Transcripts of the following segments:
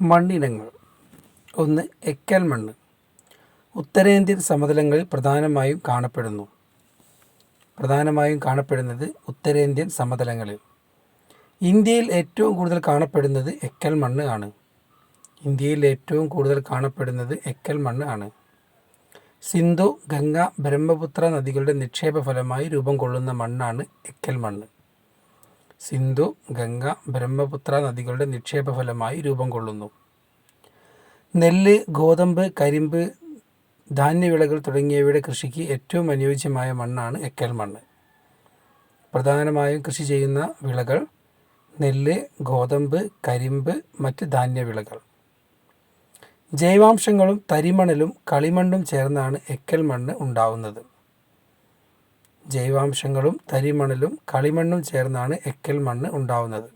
മണ്ണിനങ്ങൾ. ഒന്ന് എക്കൽ മണ്ണ്. ഉത്തരേന്ത്യൻ സമതലങ്ങളിൽ പ്രധാനമായും കാണപ്പെടുന്നു. പ്രധാനമായും കാണപ്പെടുന്നത് ഉത്തരേന്ത്യൻ സമതലങ്ങളിൽ. ഇന്ത്യയിൽ ഏറ്റവും കൂടുതൽ കാണപ്പെടുന്നത് എക്കൽ മണ്ണ് ആണ്. ഇന്ത്യയിൽ ഏറ്റവും കൂടുതൽ കാണപ്പെടുന്നത് എക്കൽ മണ്ണ് ആണ്. സിന്ധു ഗംഗ ബ്രഹ്മപുത്ര നദികളുടെ നിക്ഷേപ ഫലമായി രൂപം കൊള്ളുന്ന മണ്ണാണ് എക്കൽ മണ്ണ്. സിന്ധു ഗംഗ ബ്രഹ്മപുത്ര നദികളുടെ നിക്ഷേപ ഫലമായി രൂപം കൊള്ളുന്നു. നെല്ല് ഗോതമ്പ് കരിമ്പ് ധാന്യവിളകൾ തുടങ്ങിയവയുടെ കൃഷിക്ക് ഏറ്റവും അനുയോജ്യമായ മണ്ണാണ് എക്കൽ മണ്ണ്. പ്രധാനമായും കൃഷി ചെയ്യുന്ന വിളകൾ നെല്ല് ഗോതമ്പ് കരിമ്പ് മറ്റ് ധാന്യവിളകൾ. ജൈവാംശങ്ങളും തരിമണലും കളിമണ്ണും ചേർന്നാണ് എക്കൽ മണ്ണ് ഉണ്ടാവുന്നത്. ജൈവാംശങ്ങളും തരിമണലും കളിമണ്ണും ചേർന്നാണ് എക്കൽ മണ്ണ് ഉണ്ടാവുന്നത്.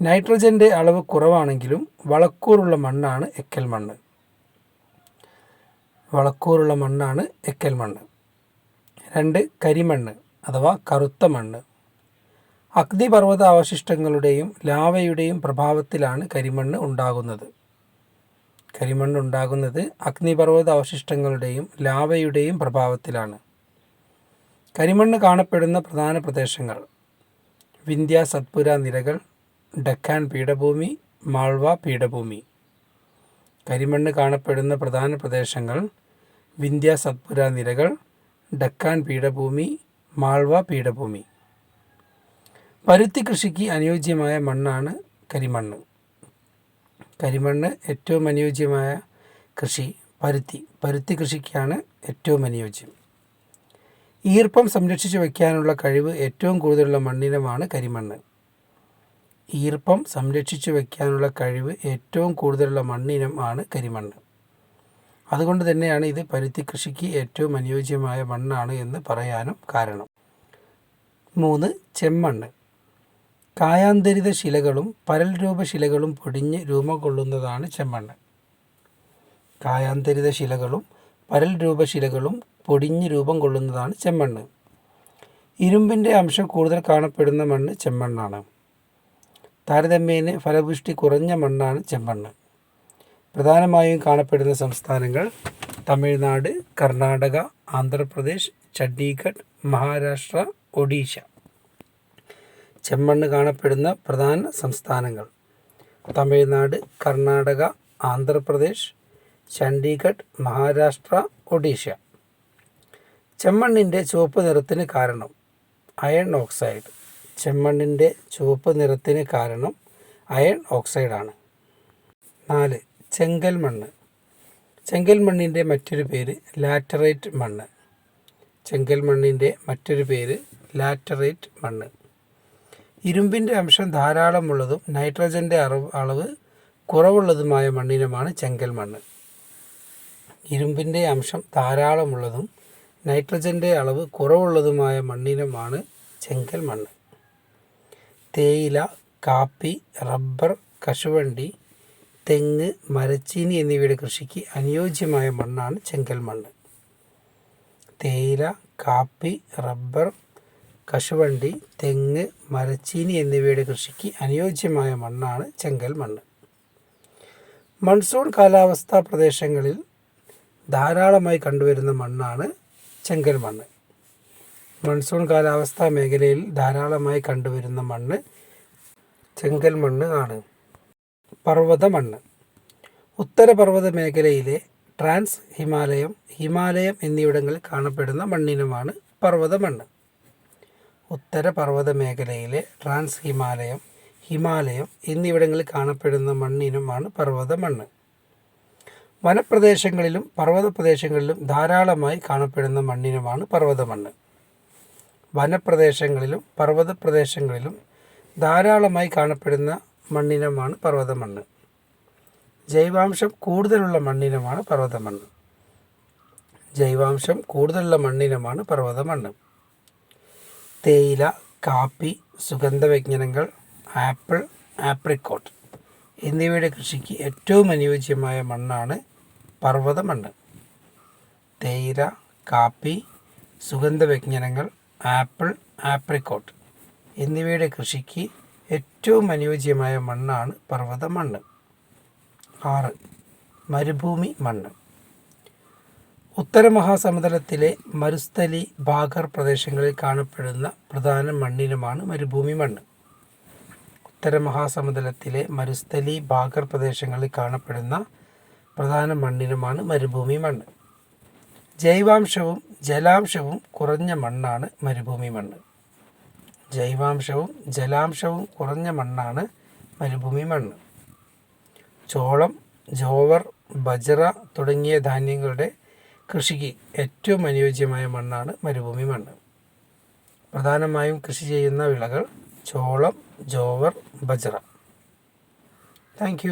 നൈട്രജന്റെ അളവ് കുറവാണെങ്കിലും വളക്കൂറുള്ള മണ്ണാണ് എക്കൽ മണ്ണ്. വളക്കൂറുള്ള മണ്ണാണ് എക്കൽ മണ്ണ്. രണ്ട് കരിമണ്ണ് അഥവാ കറുത്ത മണ്ണ്. അഗ്നിപർവത അവശിഷ്ടങ്ങളുടെയും ലാവയുടെയും പ്രഭാവത്തിലാണ് കരിമണ്ണ് ഉണ്ടാകുന്നത്. കരിമണ്ണ് ഉണ്ടാകുന്നത് അഗ്നിപർവത അവശിഷ്ടങ്ങളുടെയും ലാവയുടെയും പ്രഭാവത്തിലാണ്. കരിമണ്ണ് കാണപ്പെടുന്ന പ്രധാന പ്രദേശങ്ങൾ. വിന്ധ്യ സത്പുര നിരകൾ ഡക്കാൻ പീഠഭൂമി മാൾവ പീഠഭൂമി. കരിമണ്ണ് കാണപ്പെടുന്ന പ്രധാന പ്രദേശങ്ങൾ വിന്ധ്യ സത്പുര നിരകൾ ഡക്കാൻ പീഠഭൂമി മാൾവ പീഠഭൂമി. പരുത്തി കൃഷിക്ക് അനുയോജ്യമായ മണ്ണാണ് കരിമണ്ണ്. കരിമണ്ണ് ഏറ്റവും അനുയോജ്യമായ കൃഷി പരുത്തി. പരുത്തി കൃഷിക്കാണ് ഏറ്റവും അനുയോജ്യം. ഈർപ്പം സംരക്ഷിച്ചു വയ്ക്കാനുള്ള കഴിവ് ഏറ്റവും കൂടുതലുള്ള മണ്ണിനമാണ് കരിമണ്ണ്. ഈർപ്പം സംരക്ഷിച്ചു വയ്ക്കാനുള്ള കഴിവ് ഏറ്റവും കൂടുതലുള്ള മണ്ണിനം ആണ് കരിമണ്ണ്. അതുകൊണ്ട് തന്നെയാണ് ഇത് പരുത്തി കൃഷിക്ക് ഏറ്റവും അനുയോജ്യമായ മണ്ണാണ് എന്ന് പറയാനും കാരണം. മൂന്ന് ചെമ്മണ്ണ്. കായാന്തരിത ശിലകളും പരൽ രൂപ ശിലകളും പൊടിഞ്ഞ് രൂപം കൊള്ളുന്നതാണ് ചെമ്മണ്ണ്. കായാന്തരിത ശിലകളും പരൽ രൂപശിലകളും പൊടിഞ്ഞ് രൂപം കൊള്ളുന്നതാണ് ചെമ്മണ്ണ്. ഇരുമ്പിന്റെ അംശം കൂടുതൽ കാണപ്പെടുന്ന മണ്ണ് ചെമ്മണ്ണാണ്. താരതമ്യേന ഫലപുഷ്ടി കുറഞ്ഞ മണ്ണാണ് ചെമ്മണ്ണ്. പ്രധാനമായും കാണപ്പെടുന്ന സംസ്ഥാനങ്ങൾ തമിഴ്നാട് കർണാടക ആന്ധ്രാപ്രദേശ് ചണ്ഡീഗഡ് മഹാരാഷ്ട്ര ഒഡീഷ. ചെമ്മണ്ണ് കാണപ്പെടുന്ന പ്രധാന സംസ്ഥാനങ്ങൾ തമിഴ്നാട് കർണാടക ആന്ധ്രാപ്രദേശ് ചണ്ഡീഗഡ് മഹാരാഷ്ട്ര ഒഡീഷ. ചെമ്മണ്ണിന്റെ ചുവപ്പ് നിറത്തിന് കാരണം അയൺ ഓക്സൈഡ്. ചെമ്മണ്ണിന്റെ ചുവപ്പ് നിറത്തിന് കാരണം അയൺ ഓക്സൈഡാണ്. നാല് ചെങ്കൽ മണ്ണ്. ചെങ്കൽ മണ്ണിന്റെ മറ്റൊരു പേര് ലാറ്ററൈറ്റ് മണ്ണ്. ചെങ്കൽ മണ്ണിന്റെ മറ്റൊരു പേര് ലാറ്ററൈറ്റ് മണ്ണ്. ഇരുമ്പിന്റെ അംശം ധാരാളമുള്ളതും നൈട്രജന്റെ അളവ് കുറവുള്ളതുമായ മണ്ണിനമാണ് ചെങ്കൽ മണ്ണ്. ഇരുമ്പിന്റെ അംശം ധാരാളമുള്ളതും നൈട്രജന്റെ അളവ് കുറവുള്ളതുമായ മണ്ണിനമാണ് ചെങ്കൽ മണ്ണ്. തേയില കാപ്പി റബ്ബർ കശുവണ്ടി തെങ്ങ് മരച്ചീനി എന്നിവയുടെ കൃഷിക്ക് അനുയോജ്യമായ മണ്ണാണ് ചെങ്കൽ മണ്ണ്. തേയില കാപ്പി റബ്ബർ കശുവണ്ടി തെങ്ങ് മരച്ചീനി എന്നിവയുടെ കൃഷിക്ക് അനുയോജ്യമായ മണ്ണാണ് ചെങ്കൽ മണ്ണ്. മൺസൂൺ കാലാവസ്ഥാ പ്രദേശങ്ങളിൽ ധാരാളമായി കണ്ടുവരുന്ന മണ്ണാണ് ചെങ്കൽ മണ്ണ്. മൺസൂൺ കാലാവസ്ഥാ മേഖലയിൽ ധാരാളമായി കണ്ടുവരുന്ന മണ്ണ് ചെങ്കൽ മണ്ണ് ആണ്. പർവത മണ്ണ്. ഉത്തരപർവത മേഖലയിലെ ട്രാൻസ് ഹിമാലയം ഹിമാലയം എന്നിവിടങ്ങളിൽ കാണപ്പെടുന്ന മണ്ണിനുമാണ് പർവത മണ്ണ്. ഉത്തരപർവത മേഖലയിലെ ട്രാൻസ് ഹിമാലയം ഹിമാലയം എന്നിവിടങ്ങളിൽ കാണപ്പെടുന്ന മണ്ണിനുമാണ് പർവത മണ്ണ്. വനപ്രദേശങ്ങളിലും പർവത പ്രദേശങ്ങളിലും ധാരാളമായി കാണപ്പെടുന്ന മണ്ണിനമാണ് പർവത മണ്ണ് വനപ്രദേശങ്ങളിലും പർവത പ്രദേശങ്ങളിലും ധാരാളമായി കാണപ്പെടുന്ന മണ്ണിനമാണ് പർവത മണ്ണ് ജൈവാംശം കൂടുതലുള്ള മണ്ണിനമാണ് പർവത മണ്ണ് ജൈവാംശം കൂടുതലുള്ള മണ്ണിനമാണ് പർവത മണ്ണ് തേയില കാപ്പി സുഗന്ധവ്യഞ്ജനങ്ങൾ ആപ്പിൾ ആപ്രിക്കോട്ട് എന്നിവയുടെ കൃഷിക്ക് ഏറ്റവും അനുയോജ്യമായ മണ്ണാണ് പർവത മണ്ണ് തേയില കാപ്പി സുഗന്ധവ്യഞ്ജനങ്ങൾ ആപ്പിൾ ആപ്രിക്കോട്ട് എന്നിവയുടെ കൃഷിക്ക് ഏറ്റവും അനുയോജ്യമായ മണ്ണാണ് പർവത മണ്ണ് ആറ്. മരുഭൂമി മണ്ണ്. ഉത്തരമഹാസമതലത്തിലെ മരുസ്ഥലി ഭാഗർ പ്രദേശങ്ങളിൽ കാണപ്പെടുന്ന പ്രധാന മണ്ണിനമാണ് മരുഭൂമി മണ്ണ്. ഉത്തരമഹാസമതലത്തിലെ മരുസ്ഥലി ഭാഗർ പ്രദേശങ്ങളിൽ കാണപ്പെടുന്ന പ്രധാന മണ്ണിനമാണ് മരുഭൂമി മണ്ണ്. ജൈവാംശവും ജലാംശവും കുറഞ്ഞ മണ്ണാണ് മരുഭൂമി മണ്ണ്. ജൈവാംശവും ജലാംശവും കുറഞ്ഞ മണ്ണാണ് മരുഭൂമി മണ്ണ്. ചോളം ജോവർ ബജറ തുടങ്ങിയ ധാന്യങ്ങളുടെ കൃഷിക്ക് ഏറ്റവും അനുയോജ്യമായ മണ്ണാണ് മരുഭൂമി മണ്ണ്. പ്രധാനമായും കൃഷി ചെയ്യുന്ന വിളകൾ ചോളം ജോവർ ബജറ. താങ്ക്